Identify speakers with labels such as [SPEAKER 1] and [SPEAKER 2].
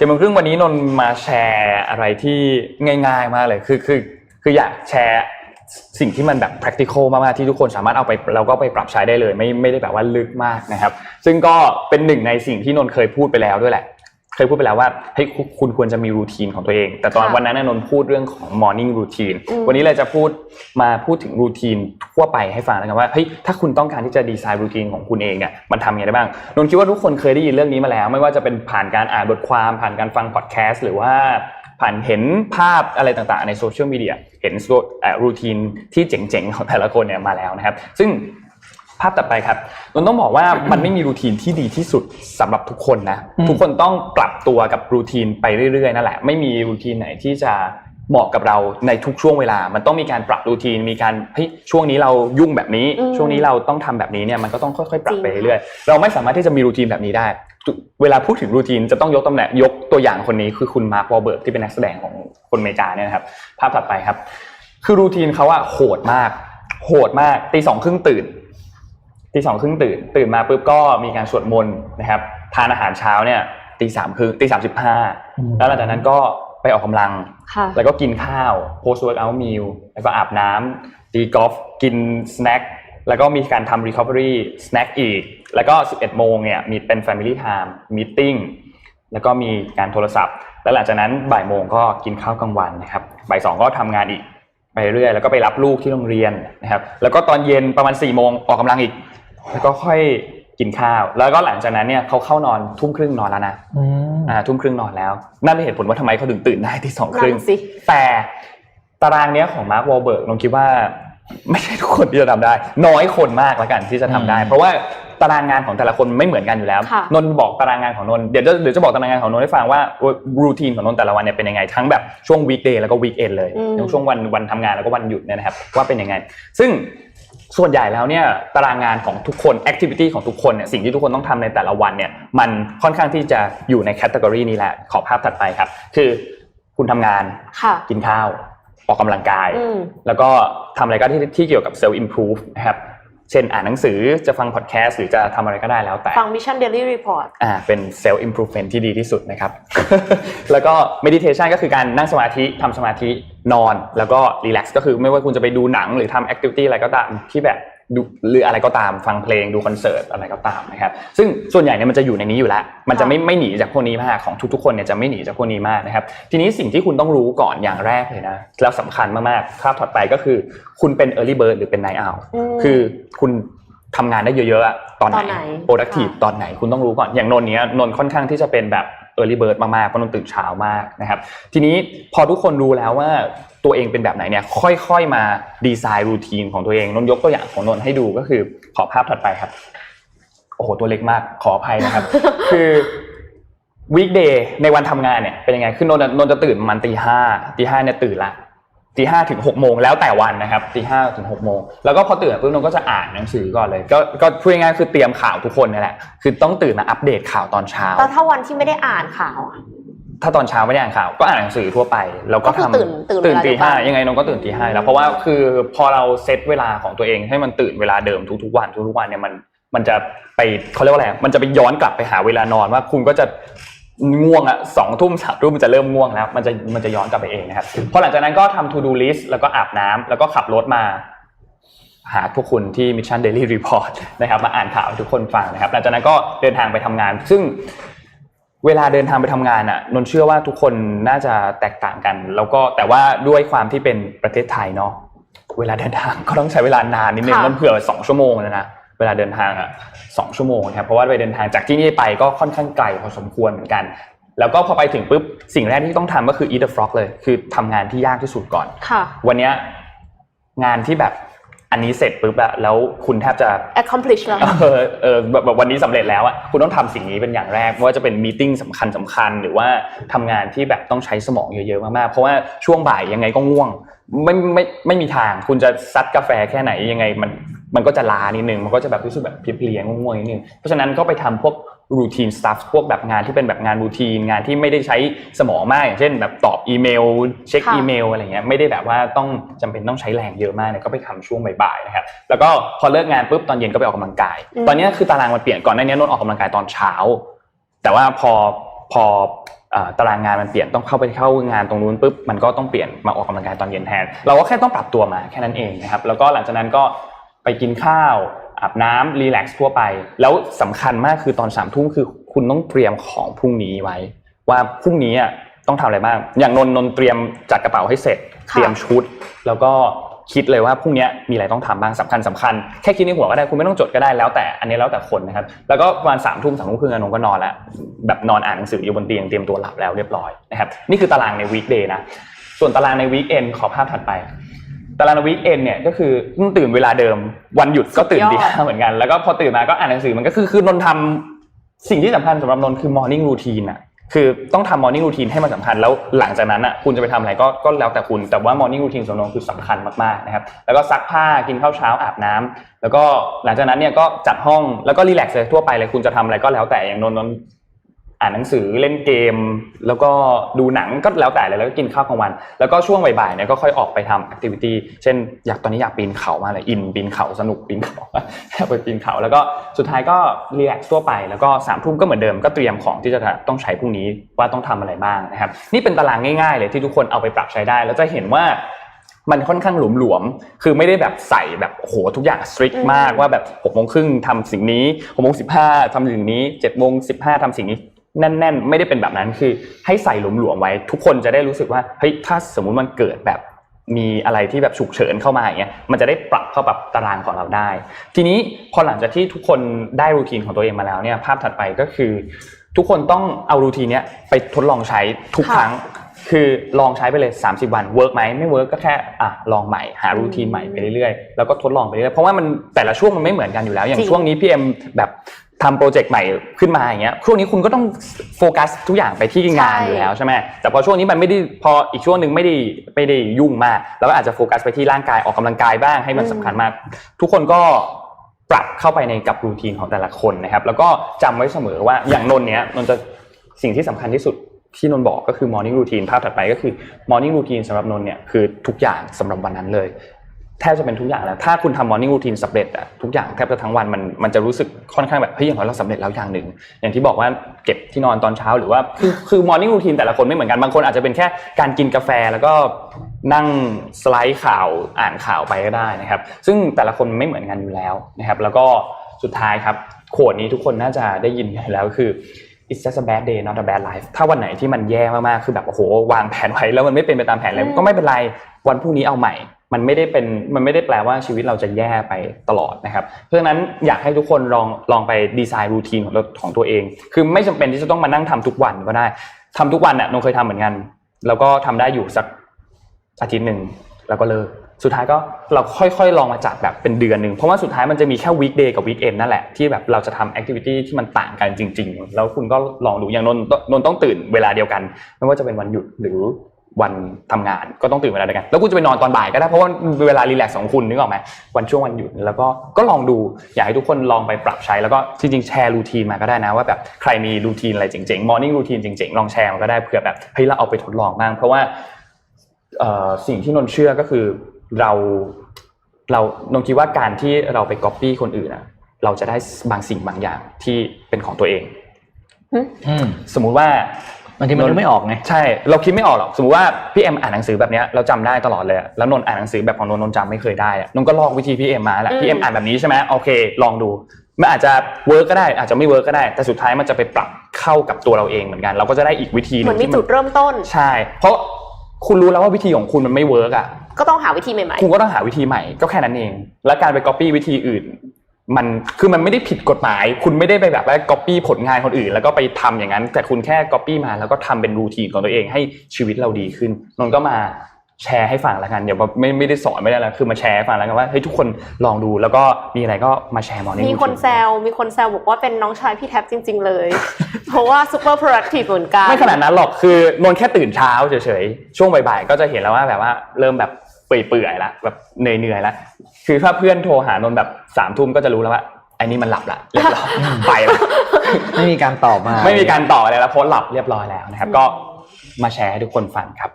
[SPEAKER 1] เจ็ดโมงครึ่งวันนี้นนท์มาแชร์อะไรที่ง่าย ๆ มากเลย คือคือคืออยากแชร์สิ่งที่มันแบบ practical มากๆที่ทุกคนสามารถเอาไปเราก็ไปปรับใช้ได้เลย ไม่ไม่ได้แบบว่าลึกมากนะครับ ซึ่งก็เป็นหนึ่งในสิ่งที่นนท์เคยพูดไปแล้วด้วยแหละ ยพูดไปแล้วว่าเฮ้ยคุณคุณควรจะมีรูทีนของตัวเอง แต่ตอน
[SPEAKER 2] ค่ะ
[SPEAKER 1] วันนั้นนะนนท์พูดเรื่องของ morning routine
[SPEAKER 2] อืม
[SPEAKER 1] วันนี้เลยจะพูดมาพูดถึงรูทีนทั่วไปให้ฟังนะครับว่าเฮ้ยถ้าคุณต้องการที่จะดีไซน์รูทีนของคุณเองเนี่ยมันทำยังไงได้บ้างนนท์คิดว่าทุกคนเคยได้ยินเรื่องนี้มาแล้ว ไม่ว่าจะเป็นผ่านการอ่านบทความ ผ่านการฟังพอดแคสต์หรือว่าผ่านเห็นภาพอะไรต่างๆ ในโซเชียลมีเดียเห็นรูทีนที่เจ๋งๆ ของแต่ละคนเนี่ยมาแล้วนะครับ ซึ่ง ภาพต่อไปครับนนท์ต้องบอกว่ามันไม่มีรูทีนที่ดีที่สุดสำหรับทุกคนนะ
[SPEAKER 3] อืม
[SPEAKER 1] ทุกคนต้องปรับตัวกับรูทีนไปเรื่อยๆนั่นแหละไม่มีรูทีนไหนที่จะเหมาะกับเราในทุกช่วงเวลา มันต้องมีการปรับรูทีน มีการเฮ้ยช่วงนี้เรายุ่งแบบนี้
[SPEAKER 2] อืม
[SPEAKER 1] ช่วงนี้เราต้องทำแบบนี้เนี่ย มันก็ต้องค่อยๆ ปรับ
[SPEAKER 2] จริง
[SPEAKER 1] ไปเรื่อยๆ เราไม่สามารถที่จะมีรูทีนแบบนี้ได้ทุกเวลาพูดถึงรูทีนจะต้องยกตำแหน่งยกตัวอย่างคนนี้คือคุณมาร์ควอลเบิร์กที่เป็นนักแสดงของคนอเมริกาเนี่ยนะครับ ภาพถัดไปครับ คือรูทีนเขาอะโหดมาก โหดมากตีสองครึ่งตื่น ตีสองครึ่งตื่น ตื่นมาปุ๊บก็มีการสวดมนต์นะครับ ทานอาหารเช้าเนี่ยตีสามครึ่งตีสามสิบห้า
[SPEAKER 3] อืม
[SPEAKER 1] แล้วหลังจากนั้นก็ไปออกกำลัง
[SPEAKER 2] ค่ะ
[SPEAKER 1] แล้วก็กินข้าว post workout meal แล้วก็อาบน้ำตีกอล์ฟกินสแน็คแล้วก็มีการทำ recovery snack อีก แล้วก็ 11 โมงเนี่ยมีเป็น family time meeting แล้วก็มีการโทรศัพท์ แล้วหลังจากนั้นบ่ายโมงก็กินข้าวกลางวันนะครับ บ่ายสองก็ทำงานอีกไปเรื่อย แล้วก็ไปรับลูกที่โรงเรียนนะครับ แล้วก็ตอนเย็นประมาณ4ี่โมงออกกำลังอีก แล้วก็ค่อยกินข้าว แล้วก็หลังจากนั้นเนี่ยเขาเข้านอนทุ่มครึ่งนอนแล้วนะ
[SPEAKER 3] อืม
[SPEAKER 1] อ่าทุ่มครึ่งนอนแล้วนั่นเป็นเหตุผลว่าทำไมเขาถึงตื่นได้ที่สองครึ่ง
[SPEAKER 2] นั่นสิ
[SPEAKER 1] แต่ตารางเนี้ยของมาร์ควอลเบิร์กนงคิดว่าไม่ใช่ทุกคนที่จะทำได้ น้อยคนมากแล้วกันที่จะทำได้
[SPEAKER 3] อืม
[SPEAKER 1] เพราะว่าตารางงานของแต่ละคนไม่เหมือนกันอยู่แล้ว
[SPEAKER 2] ค่ะ
[SPEAKER 1] นนท์บอกตารางงานของนนท์เดี๋ยวจะเดี๋ยวจะบอกตารางงานของนนท์ให้ฟังว่ารูทีนของนนท์แต่ละวันเนี่ยเป็นยังไงทั้งแบบช่วงวีคเดย์แล้วก็วีคเอนเลย
[SPEAKER 2] อืม
[SPEAKER 1] ทั้งช่วงวันวันทำงานแล้วก็วันหยุดเนี่ยนะครับว่าเป็นยังไง ซึ่ง ส่วนใหญ่แล้วเนี่ยตารางงานของทุกคนแอคทิวิตี้ของทุกคนเนี่ยสิ่งที่ทุกคนต้องทำในแต่ละวันเนี่ยมันค่อนข้างที่จะอยู่ในแคตตากรีนี้แหละขอภาพถัดไปครับ คือคุณทำงาน
[SPEAKER 2] ค่ะ
[SPEAKER 1] กินข้าว ออกกำลังกาย
[SPEAKER 2] อืม
[SPEAKER 1] แล้วก็ทำอะไรก็ที่ที่เกี่ยวกับเซลล์อิมพ v e นะครับเช่นอ่านหนังสือจะฟังพอดแคสต์หรือจะทำอะไรก็ได้แล้วแต่
[SPEAKER 2] ฟัง Mission Daily Report
[SPEAKER 1] อ่าเป็นเซลล์อิมพ v e เ m e n t ที่ดีที่สุดนะครับ แล้วก็ meditation ก็คือการนั่งสมาธิทำสมาธิ นอนแล้วก็รีแลกซ์ก็คือไม่ว่าคุณจะไปดูหนังหรือทำแอคทิวิตี้อะไรก็ตามที่แบบดูหรืออะไรก็ตามฟังเพลงดูคอนเสิร์ตอะไรก็ตามนะครับซึ่งส่วนใหญ่เนี่ยมันจะอยู่ในนี้อยู่แล้ว มันจะไม่ไม่หนีจากพวกนี้มากของทุกๆคนเนี่ยจะไม่หนีจากพวกนี้มากนะครับทีนี้สิ่งที่คุณต้องรู้ก่อนอย่างแรกเลยนะแล้วสำคัญมากๆภาพถัดไปก็คือ คุณเป็น early bird หรือเป็น night owl
[SPEAKER 2] อืม
[SPEAKER 1] คือคุณทำงานได้เยอะๆอะตอนไหน
[SPEAKER 2] ตอนไหน
[SPEAKER 1] productive
[SPEAKER 2] ค่ะ
[SPEAKER 1] ตอนไหนคุณต้องรู้ก่อนอย่างนนท์เนี้ยนนท์ค่อนข้างที่จะเป็นแบบ early bird มากๆเพราะนนท์ตื่นเช้ามากนะครับ ทีนี้พอทุกคนรู้แล้วว่าตัวเองเป็นแบบไหนเนี่ยค่อยๆมาดีไซน์รูทีนของตัวเองนนท์ยกตัวอย่างของนนท์ให้ดูก็คือขอภาพถัดไปครับโอ้โหตัวเล็กมากขออภัยนะครับ คือวีคเดย์ในวันทำงานเนี่ยเป็นยังไงคือนนท์อะนนท์จะตื่นประมันตีห้าตีห้าเนี่ยตื่นละ ตีห้าถึงหกโมงแล้วแต่วันนะครับตีห้าถึงหกโมงแล้วก็พอตื่นปุ๊บนนท์ก็จะอ่านหนังสือก่อนเลยก็ก็พูดง่ายๆคือเตรียมข่าวทุกคนนี่แหละคือต้องตื่นมาอัปเดตข่าวตอนเช้า
[SPEAKER 2] แล้วถ้าวันที่ไม่ได้อ่านข่าวอะ
[SPEAKER 1] ถ้าตอนเช้าไม่ได้อ่านข่าวก็อ่านหนังสือทั่วไป แล้วก็
[SPEAKER 2] ก็คือ
[SPEAKER 1] ทำ
[SPEAKER 2] ตื่นตื่น
[SPEAKER 1] ตื่น
[SPEAKER 2] เวลา
[SPEAKER 1] ตี
[SPEAKER 2] เดียวกัน
[SPEAKER 1] ห้ายังไงนนท์ก็ตื่นตีห้าแล้วเพราะว่าคือพอเราเซตเวลาของตัวเองให้มันตื่นเวลาเดิมทุกๆวันทุกๆวันเนี่ยมันมันจะไปเขาเรียกว่าอะไรมันจะไปย้อนกลับไปหาเวลานอนว่าคุณก็จะ ง่วงอะสองทุ่มสามทุ่มมันจะเริ่มง่วงแล้วมันจะมันจะย้อนกลับไปเองนะครับพอหลังจากนั้นก็ทำ to do list แล้วก็อาบน้ำแล้วก็ขับรถมาหาพวกคุณที่ Mission Daily Report นะครับมาอ่านข่าวให้ทุกคนฟังนะครับหลังจากนั้นก็เดินทางไปทำงาน ซึ่งเวลาเดินทางไปทำงานอะนนท์เชื่อว่าทุกคนน่าจะแตกต่างกัน แล้วก็แต่ว่าด้วยความที่เป็นประเทศไทยเนาะเวลาเดินทางก็ต้องใช้เวลานานนิดนึง
[SPEAKER 2] ค่ะ
[SPEAKER 1] นนท์เผื่อสองชั่วโมงเลยนะ เวลาเดินทางอะสองชั่วโมงนะครับเพราะว่าไปเดินทางจากที่นี่ไปก็ค่อนข้างไกลพอสมควรเหมือนกัน แล้วก็พอไปถึงปุ๊บสิ่งแรกที่ต้องทำก็คือ eat the frog เลย คือทำงานที่ยากที่สุดก่อน
[SPEAKER 2] ค่ะ
[SPEAKER 1] วันเนี้ยงานที่แบบอันนี้เสร็จปุ๊บอะแล้วคุณแทบจะ
[SPEAKER 2] accomplish แล้ว
[SPEAKER 1] เออเออแบบแบบวันนี้สำเร็จแล้วอะคุณต้องทำสิ่งนี้เป็นอย่างแรกไม่ว่าจะเป็นมีติ้งสำคัญสำคัญหรือว่าทำงานที่แบบต้องใช้สมองเยอะๆมากๆเพราะว่าช่วงบ่ายยังไงก็ง่วง ไม่ไม่ไม่มีทางคุณจะซัดกาแฟแค่ไหนยังไงมัน มันก็จะล้านิดนึงมันก็จะแบบรู้สึกแบบเพลียๆง่วงๆนิดนึงเพราะฉะนั้นก็ไปทำพวกรูทีนสตัฟพวกแบบงานที่เป็นแบบงานรูทีนงานที่ไม่ได้ใช้สมองมากอย่างเช่น แบบตอบอีเมล เช็ค
[SPEAKER 2] ค่ะ
[SPEAKER 1] อีเมลอะไรเงี้ยไม่ได้แบบว่าต้องจำเป็นต้องใช้แรงเยอะมากเนี่ยก็ไปทำช่วงบ่ายๆนะครับแล้วก็พอเลิกงานปุ๊บตอนเย็นก็ไปออกกำลังกาย
[SPEAKER 2] อืม
[SPEAKER 1] ตอนเนี้ยคือตารางมันเปลี่ยนก่อนหน้านี้นนท์ออกกำลังกายตอนเช้า แต่ว่าพอพอเอ่อตารางงานมันเปลี่ยนต้องเข้าไปเข้างานตรงนู้นปุ๊บมันก็ต้องเปลี่ยนมาออกกำลังกายตอนเย็นแทน เราก็แค่ต้องปรับตัวมาแค่นั้นเองนะครับแล้วก็หลังจากนั้นก็ ไปกินข้าวอาบน้ำรีแลกซ์ทั่วไป แล้วสำคัญมากคือตอนสามทุ่มคือคุณต้องเตรียมของพรุ่งนี้ไว้ ว่าพรุ่งนี้อะต้องทำอะไรบ้าง อย่างนนท์นนท์เตรียมจัดกระเป๋าให้เสร็จ
[SPEAKER 2] ค่ะ
[SPEAKER 1] เตรียมชุด แล้วก็คิดเลยว่าพรุ่งนี้มีอะไรต้องทำบ้างสำคัญสำคัญแค่คิดในหัวก็ได้คุณไม่ต้องจดก็ได้แล้วแต่อันนี้แล้วแต่คนนะครับแล้วก็ประมาณสามทุ่มสามทุ่มครึ่งนนท์ก็นอนแล้วแบบนอนอ่านหนังสืออยู่บนเตียงเตรียมตัวหลับแล้วเรียบร้อยนะครับนี่คือตารางในวีคเดย์นะส่วนตารางในวีคเอนขอภาพถัดไป ตารางในวีคเอนเนี่ยก็คือต้องตื่นเวลาเดิมวันหยุดก็ตื่น
[SPEAKER 2] สุดยอด
[SPEAKER 1] ดีห้าเหมือนกัน แล้วก็พอตื่นมาก็อ่านหนังสือมันก็คือคือนนท์ทำสิ่งที่สำคัญสำหรับนนท์คือ morning routine อะคือต้องทำ morning routine ให้มันสำคัญแล้วหลังจากนั้นอะคุณจะไปทำอะไรก็ก็แล้วแต่คุณแต่ว่า morning routine สำหรับนนท์คือสำคัญมากๆนะครับแล้วก็ซักผ้ากินข้าวเช้าอาบน้ำแล้วก็หลังจากนั้นเนี่ยก็จัดห้องแล้วก็รีแลกซ์เลยทั่วไปเลยคุณจะทำอะไรก็แล้วแต่อย่างนนท์นนท์ อ่านหนังสือเล่นเกม แล้วก็ดูหนังก็แล้วแต่เลยแล้วก็กินข้าวกลางวัน แล้วก็ช่วงบ่ายๆเนี่ยก็ค่อยออกไปทำแอคทิวิตี้เช่น อยากตอนนี้อยากปีนเขามาเลยอินปีนเขาสนุกปีนเขาไปปีนเขา แล้วก็สุดท้ายก็รีแลกซ์ทั่วไปแล้วก็สามทุ่มก็เหมือนเดิมก็เตรียมของที่จะต้องใช้พรุ่งนี้ว่าต้องทำอะไรบ้างนะครับ นี่เป็นตารางง่ายๆ เลยที่ทุกคนเอาไปปรับใช้ได้ แล้วจะเห็นว่ามันค่อนข้างหลวมๆ คือไม่ได้แบบใส่แบบโหทุกอย่างสตริก
[SPEAKER 2] อืม
[SPEAKER 1] มากว่าแบบหกโมงครึ่งทำสิ่งนี้หกโมงสิบห้าทำสิ่งนี้เจ็ดโมงสิบห้าทำสิ่งนี้ แน่น ๆ ไม่ได้เป็นแบบนั้นคือให้ใส่หลวมๆไว้ ทุกคนจะได้รู้สึกว่าเฮ้ยถ้าสมมุติมันเกิดแบบมีอะไรที่แบบฉุกเฉินเข้ามาอย่างเงี้ยมันจะได้ปรับเข้ากับตารางของเราได้ ทีนี้พอหลังจากที่ทุกคนได้รูทีนของตัวเองมาแล้วเนี่ยภาพถัดไปก็คือ ทุกคนต้องเอารูทีนเนี้ยไปทดลองใช้ทุก
[SPEAKER 2] ค
[SPEAKER 1] รั้ง คือลองใช้ไปเลย 30 วันเวิร์กไหมไม่เวิร์กก็แค่อะลองใหม่หารูทีนใหม่ไปเรื่อยๆแล้วก็ทดลองไปเรื่อยๆเพราะว่ามันแต่ละช่วงมันไม่เหมือนกันอยู่แล้ว อย่า
[SPEAKER 2] ง
[SPEAKER 1] ช่วงนี้พี่เอ็มแบบ ทำโปรเจกต์ใหม่ขึ้นมาอย่างเงี้ยช่วงนี้คุณก็ต้องโฟกัสทุกอย่างไปที่งานอยู่แล้วใช่ไหมแต่พอช่วงนี้มันไม่ได้พออีกช่วงหนึ่งไม่ได้ไม่ได้ยุ่งมากเราก็อาจจะโฟกัสไปที่ร่างกายออกกำลังกายบ้างให้มันสำคัญมาก ทุกคนก็ปรับเข้าไปในกับรูทีนของแต่ละคนนะครับ แล้วก็จำไว้เสมอว่าอย่างนนท์เนี้ยนนท์จะสิ่งที่สำคัญที่สุดที่นนท์บอกก็คือ morning routine ภาพถัดไปก็คือ morning routine สำหรับนนท์เนี่ยคือทุกอย่างสำหรับวันนั้นเลย แทบจะเป็นทุกอย่างแล้ว ถ้าคุณทำ morning routine สำเร็จอะทุกอย่างแทบจะทั้งวันมันมันจะรู้สึกค่อนข้างแบบเฮ้ยอย่างน้อยเราสำเร็จแล้วอย่างหนึ่ง อย่างที่บอกว่าเก็บที่นอนตอนเช้าหรือว่าคือคือ morning routine แต่ละคนไม่เหมือนกัน บางคนอาจจะเป็นแค่การกินกาแฟแล้วก็นั่งสไลด์ข่าวอ่านข่าวไปก็ได้นะครับ ซึ่งแต่ละคนไม่เหมือนกันอยู่แล้วนะครับ แล้วก็สุดท้ายครับโขดนี้ทุกคนน่าจะได้ยินกันแล้วคือ it's just a bad day not a bad life ถ้าวันไหนที่มันแย่มากๆ คือแบบโอ้โหวางแผนไว้แล้วมันไม่เป็นไปตามแผนเลย
[SPEAKER 2] อืม
[SPEAKER 1] ก็ไม่เป็นไรวันพรุ่งนี้เอาใหม่ มันไม่ได้เป็นมันไม่ได้แปลว่าชีวิตเราจะแย่ไปตลอดนะครับ เพราะฉะนั้นอยากให้ทุกคนลองลองไปดีไซน์รูทีนของตัวของตัวเอง คือไม่จำเป็นที่จะต้องมานั่งทำทุกวันก็ได้ทำทุกวันน่ะนงเคยทำเหมือนกัน แล้วก็ทำได้อยู่สักอาทิตย์หนึ่งแล้วก็เลิกสุดท้ายก็เราค่อยๆ ลองมาจัดแบบเป็นเดือนหนึ่งเพราะว่าสุดท้ายมันจะมีแค่วีคเดย์กับวีคเอนนั่นแหละที่แบบเราจะทำแอคทิวิตี้ที่มันต่างกันจริง ๆ แล้วคุณก็ลองดูอย่างนนท์นนท์ต้องตื่นเวลาเดียวกัน ไม่ว่าจะเป็นวันหยุดหรือ วันทำงานก็ต้องตื่นเวลาเดียวกัน แล้วคุณจะไปนอนตอนบ่ายก็ได้เพราะว่าเวลารีแลกซ์ของคุณนึกออกไหมวันช่วงวันหยุดแล้วก็ก็ลองดูอยากให้ทุกคนลองไปปรับใช้แล้วก็จริงๆแชร์รูทีนมาก็ได้นะว่าแบบใครมีรูทีนอะไรเจ๋งๆมอร์นิ่งรูทีนเจ๋งๆลองแชร์มาก็ได้เผื่อแบบเฮ้ยเราเอาไปทดลองบ้างเพราะว่าเอ่อสิ่งที่นนท์เชื่อก็คือเราเรานนท์คิดว่าการที่เราไปก๊อปปี้คนอื่นอะเราจะได้บางสิ่งบางอย่างที่เป็นของตัวเอง
[SPEAKER 3] อืม
[SPEAKER 1] สมมุติว่า
[SPEAKER 3] บางทีมันนึกไม่ออกไง
[SPEAKER 1] ใช่ เราคิดไม่ออกหรอกสมมติว่าพี่เอ็มอ่านหนังสือแบบเนี้ยเราจำได้ตลอดเลยอะแล้วนนท์อ่านหนังสือแบบของนนท์นนท์จำไม่เคยได้อะนนท์ก็ลอกวิธีพี่เอ็มมาแหละ
[SPEAKER 2] อืม
[SPEAKER 1] พี่เอ็มอ่านแบบนี้ใช่ไหมโอเค ลองดูมันอาจจะเวิร์กก็ได้อาจจะไม่เวิร์กก็ได้ แต่สุดท้ายมันจะไปปรับเข้ากับตัวเราเองเหมือนกัน เราก็จะได้อีกวิธีห
[SPEAKER 2] เห
[SPEAKER 1] นึ
[SPEAKER 2] มือน
[SPEAKER 1] ง
[SPEAKER 2] มี
[SPEAKER 1] ที่
[SPEAKER 2] จุดเริ่มต้น
[SPEAKER 1] ใช่ เพราะคุณรู้แล้วว่าวิธีของคุณมันไม่เวิร์กอะ
[SPEAKER 2] ก็ต้องหาวิธีใหม่
[SPEAKER 1] คุณก็ต้องหาวิธีใหม่ก็แค่นั้นเอง และการไปก๊อปปี้วิธีอื่น มันคือมันไม่ได้ผิดกฎหมาย คุณไม่ได้ไปแบบว่าก๊อปปี้ผลงานคนอื่น แล้วก็ไปทำอย่างนั้น แต่คุณแค่ก๊อปปี้มาแล้วก็ทำเป็นรูทีนของตัวเองให้ชีวิตเราดีขึ้นนนท์ก็มาแชร์ให้ฟังแล้วกันอย่าแบบไม่ไม่ได้สอนไม่ได้แล้วคือมาแชร์ให้ฟังแล้วกันว่าเฮ้ยทุกคนลองดูแล้วก็มีอะไรก็มาแชร์มอร์นิ่ง
[SPEAKER 2] ๆมีคนแซวมีคนแซวบอกว่าเป็นน้องชายพี่แท็บจริง ๆ เลย เพราะว่า super productive เหมือนกัน
[SPEAKER 1] ไม่ขนาดนั้นหรอกคือนนท์แค่ตื่นเช้าเฉยๆช่วงบ่ายๆก็จะเห็นแล้วว่าแบบว่าเริ่มแบบ เปื่อยๆละแบบเหนื่อยๆละคือถ้าเพื่อนโทรหานนท์แบบสามทุ่มก็จะรู้แล้วว่าไอ้นี่มันหลับละเรียบร้อยไปละ
[SPEAKER 3] ไม่มีการตอบมา
[SPEAKER 1] ไม่มีการต่ออะไรแล้วโพสต์หลับเรียบร้อยแล้วนะครับ ก็มาแชร์ให้ทุกคนฟังครับ